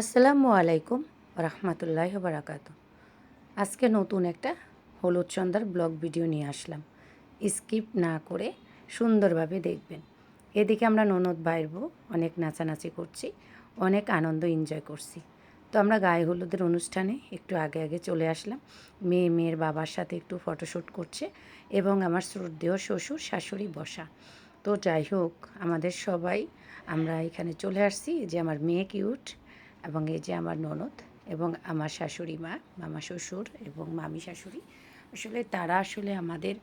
আসসালামু আলাইকুম রহমতুল্লাহ বারাকাত আজকে নতুন একটা হলুদ সন্ধ্যার ব্লগ ভিডিও নিয়ে আসলাম। স্কিপ না করে সুন্দরভাবে দেখবেন। এদিকে আমরা ননদ বাইর বউ অনেক নাচানাচি করছি, অনেক আনন্দ এনজয় করছি। তো আমরা গায়ে হলুদের অনুষ্ঠানে একটু আগে আগে চলে আসলাম। মেয়ে মেয়ের বাবার সাথে একটু ফটোশ্যুট করছে এবং আমার শ্রদ্ধেয় শ্বশুর, শাশুড়ি বসা। তো যাই হোক, আমাদের সবাই আমরা এখানে চলে আসছি। যে আমার মেয়ে কিউট এবং এই যে আমার ননদ এবং আমার শাশুড়ি মা, মামা শ্বশুর এবং মামি শাশুড়ি, আসলে তারা আসলে আমাদের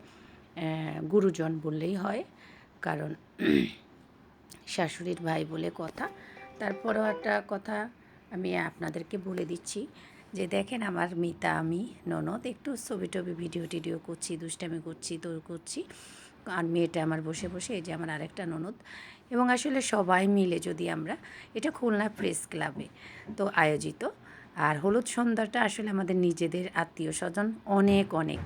গুরুজন বললেই হয়। কারণ শাশুড়ির ভাই বলে কথা। তারপরেও একটা কথা আমি আপনাদেরকে বলে দিচ্ছি যে, দেখেন আমার মিতা, আমি, ননদ, একটু ছবি টবি, ভিডিও টিডিও করছি, দুষ্টামি করছি, তোর করছি। আর মেয়েটা আমার বসে বসে, এই যে আমার আরেকটা ননদ এবং আসলে সবাই মিলে যদি আমরা এটা খুলনা প্রেস ক্লাবে তো আয়োজিত। আর হলুদ সন্ধ্যাটা আসলে আমাদের নিজেদের আত্মীয় স্বজন অনেক অনেক।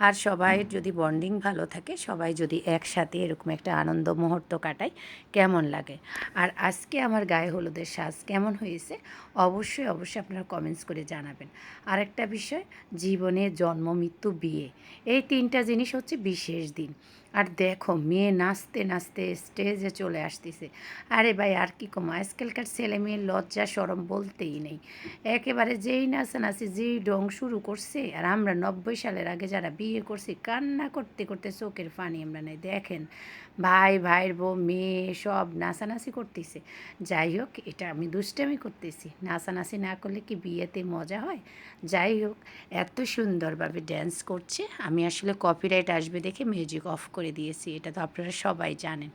আর সবাই যদি বন্ডিং ভালো থাকে, সবাই যদি একসাথে এরকম একটা আনন্দ মুহূর্ত কাটায় কেমন লাগে? আর আজকে আমার গায়ে হলুদের সাজ কেমন হয়েছে? অবশ্যই অবশ্যই আপনারা কমেন্টস করে জানাবেন। আরেকটা বিষয়, জীবনে জন্ম, মৃত্যু, বিয়ে। এই তিনটা জিনিস হচ্ছে বিশেষ দিন। আর দেখো, মেয়ে নাচতে নাচতে স্টেজে চলে আসতেছে। আরে ভাই, আর কি কম? আজকালকার ছেলে মেয়ের লজ্জা, সরম বলতেই নেই। একেবারে যেই নাচানাচি যেই ডং শুরু করছে, আর আমরা নব্বই সালের আগে যারা বিয়ে করছি, কান্না করতে করতে চোখের পানি আমরা নেই। দেখেন, ভাই, ভাইয়ের বউ, মেয়ে, সব নাচানাচি করতেছে। যাই হোক, এটা আমি দুষ্টামি করতেছি। নাচানাচি না করলে কি বিয়েতে মজা হয়? যাই হোক, এত সুন্দরভাবে ড্যান্স করছে। আমি আসলে কপিরাইট আসবে দেখে মিউজিক অফ করে। দিয়েছি এটা তো আপনারা সবাই জানেন।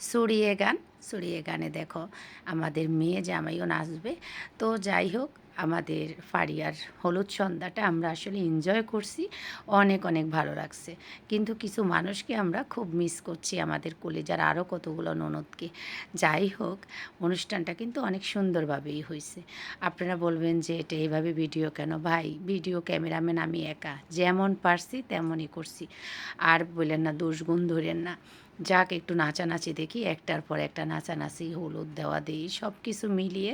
সুরিয়ে গান, সুরিয়ে গানে দেখো আমাদের মেয়ে জামাইও নাচবে। তো যাই হোক, আমাদের ফারিয়ার হলুদ সন্ধ্যাটা আমরা আসলে এনজয় করছি, অনেক অনেক ভালো লাগছে। কিন্তু কিছু মানুষকে আমরা খুব মিস করছি আমাদের কলেজার আরও কতগুলো ননদকে। যাই হোক, অনুষ্ঠানটা কিন্তু অনেক সুন্দরভাবেই হয়েছে। আপনারা বলবেন যে এটা এইভাবে ভিডিও কেন? ভাই ভিডিও ক্যামেরাম্যান আমি একা। যেমন পারছি তেমনই করছি। আর বললেন না দোষগুণ ধরেন না। যাক, একটু নাচানাচি দেখি, একটার পর একটা নাচানাচি, হলুদ দেওয়া দিই সব কিছু মিলিয়ে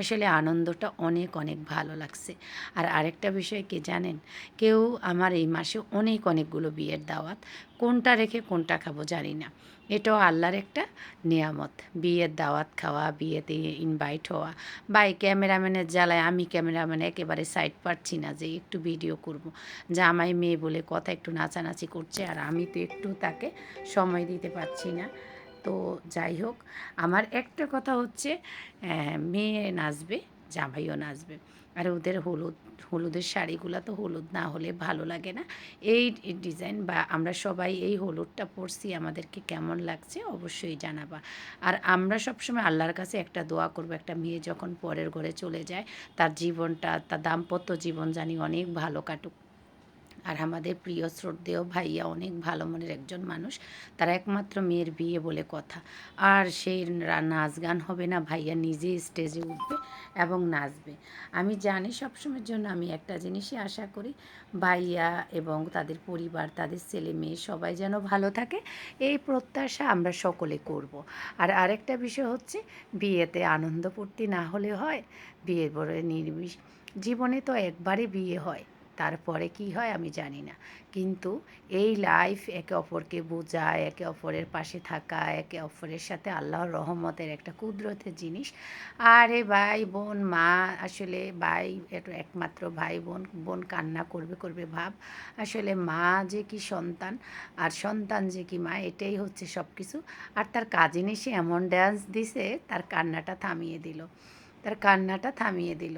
আসলে আনন্দটা অনেক অনেক ভালো লাগছে। আর আরেকটা বিষয় কি জানেন? কেউ আমার এই মাসে অনেক, অনেকগুলো বিয়ের দাওয়াত, কোনটা রেখে কোনটা খাব জানি না। এটাও আল্লাহর একটা নিয়ামত। বিয়ের দাওয়াত খাওয়া, বিয়েতে ইনভাইট হওয়া, বা এই ক্যামেরাম্যানের জ্বালায় আমি ক্যামেরাম্যান একেবারে সাইড পাচ্ছি না যে একটু ভিডিও করব। জামাই মেয়ে বলে কথা একটু নাচানাচি করছে, আর আমি তো একটু তাকে সময় দিতে পারছি না। তো যাই হোক, আমার একটা কথা হচ্ছে মেয়ে নাচবে, জামাইও নাচবে। আর ওদের হলুদ, হলুদের শাড়িগুলো তো হলুদ না হলে ভালো লাগে না। এই ডিজাইন বা আমরা সবাই এই হলুদটা পরছি, আমাদেরকে কেমন লাগছে অবশ্যই জানাবা। আর আমরা সবসময় আল্লাহর কাছে একটা দোয়া করব, একটা মেয়ে যখন পরের ঘরে চলে যায়, তার জীবনটা, তার দাম্পত্য জীবন জানি অনেক ভালো কাটুক। আর আমাদের প্রিয় শ্রদ্ধেয় ভাইয়া অনেক ভালো মনের একজন মানুষ। তারা একমাত্র মেয়ের বিয়ে বলে কথা। আর সেই নাচ গান হবে না, ভাইয়া নিজেই স্টেজে উঠবে এবং নাচবে। আমি জানি সবসময়ের জন্য আমি একটা জিনিসই আশা করি, ভাইয়া এবং তাদের পরিবার, তাদের ছেলে মেয়ে সবাই যেন ভালো থাকে, এই প্রত্যাশা আমরা সকলে করব। আর আরেকটা বিষয় হচ্ছে, বিয়েতে আনন্দ ফুর্তি না হলে হয় বিয়ে বড় নির্বিষ জীবনে তো একবারে বিয়ে হয়। তারপরে কি হয় আমি জানি না। কিন্তু এই লাইফ একে অপরকে বোঝা একে অপরের পাশে থাকা, একে অপরের সাথে আল্লাহর রহমতের একটা কুদরতের জিনিস। আরে ভাই বোন, মা আসলে ভাই একমাত্র ভাই বোন বোন কান্না করবে করবে ভাব। আসলে মা যে কি সন্তান আর সন্তান যে কি মা, এটাই হচ্ছে সব কিছু আর তার কাজিন এসে এমন ড্যান্স দিছে, তার কান্নাটা থামিয়ে দিল। তার কান্নাটা থামিয়ে দিল।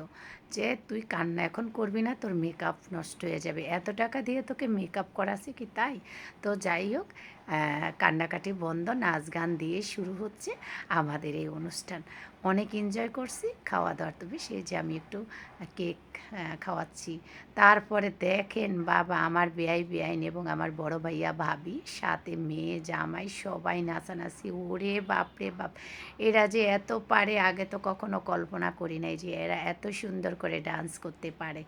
যে তুই কান্না এখন করবি না, তোর মেকআপ নষ্ট হয়ে যাবে। এত টাকা দিয়ে তোকে মেকআপ করাছি কি তাই? তো যাই হোক কান্নাকাটি বন্ধ নাচ গান দিয়ে শুরু হচ্ছে আমাদের এই অনুষ্ঠান। অনেক এনজয় করছি, খাওয়া দাওয়ার তো বেশি যে আমি একটু কেক খাওয়াচ্ছি। তারপরে দেখেন বাবা, আমার বেআই বেআইন এবং আমার বড় ভাইয়া ভাবি, সাথে মেয়ে, জামাই, সবাই নাচানাচি। ওরে বাপরে বাপ, এরা যে এত পারে, আগে তো কখনো কল্পনা করি নাই যে এরা এত সুন্দর করে ডান্স করতে পারে।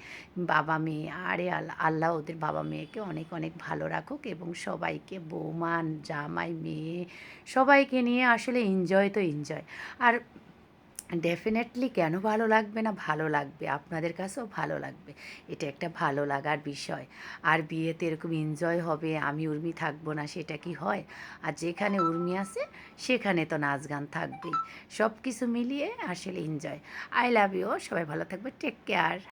বাবা মেয়ে, আরে আল্লাহ আল্লাহ ওদের বাবা মেয়েকে অনেক অনেক ভালো রাখুক এবং সবাইকে বৌমান জামাই, মেয়ে, সবাইকে নিয়ে আসলে এনজয় তো এনজয় আর ডেফিনেটলি কেন ভালো লাগবে না? ভালো লাগবে। আপনাদের কাছেও ভালো লাগবে। এটা একটা ভালো লাগার বিষয়। আর বিয়েতে এরকম এনজয় হবে, আমি উর্মি থাকব না, সেটা কি হয়? আর যেখানে উর্মি আছে, সেখানে তো নাচ গান থাকবেই। সব কিছু মিলিয়ে আসলে এনজয় আই লাভ ইউ সবাই ভালো থাকবে। Take care